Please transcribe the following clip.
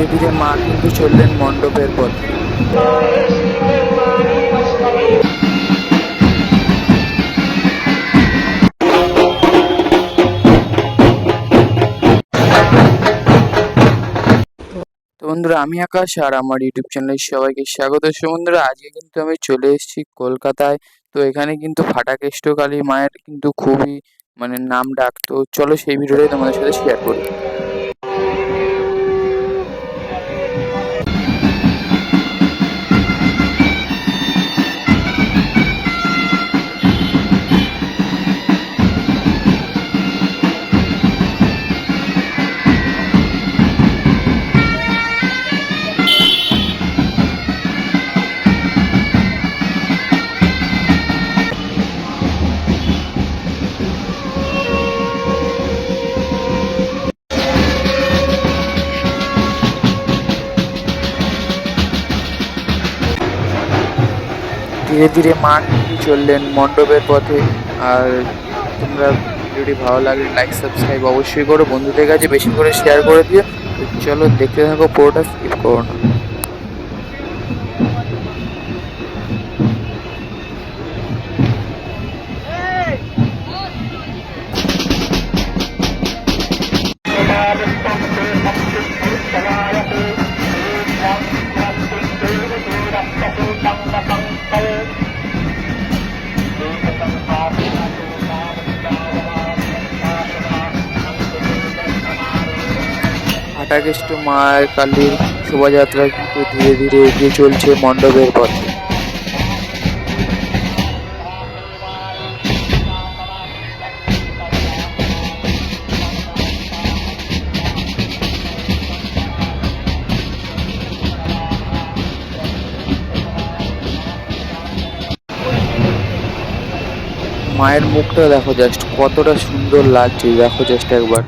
ধীরে ধীরে মা কিন্তু চললেন মণ্ডপের পথে। বন্ধুরা, আমি আকাশ আর আমার ইউটিউব চ্যানেলে সবাইকে স্বাগত। বন্ধুরা, আজকে কিন্তু আমি চলে এসেছি কলকাতায়। তো এখানে কিন্তু ফাটাকেষ্ট কালী মায়ের কিন্তু খুবই মানে নাম ডাক। তো চলো সেই ভিডিওটাই তোমাদের সাথে শেয়ার করি। ধীরে ধীরে মা চললেন মণ্ডপের পথে। আর তোমরা ভিডিওটি ভালো লাগলে লাইক সাবস্ক্রাইব অবশ্যই করো। বন্ধুদের কাছে বেশি করে শেয়ার করে দিও। চলো দেখতে থাকো পুরোটা স্কিপ করো না। ফাটাকেষ্ট মায়ের কালীর শোভাযাত্রা কিন্তু ধীরে ধীরে এগিয়ে চলছে মণ্ডপের পথে। মায়ের মুখটা দেখো জাস্ট কতটা সুন্দর লাগছে, দেখো জাস্ট একবার।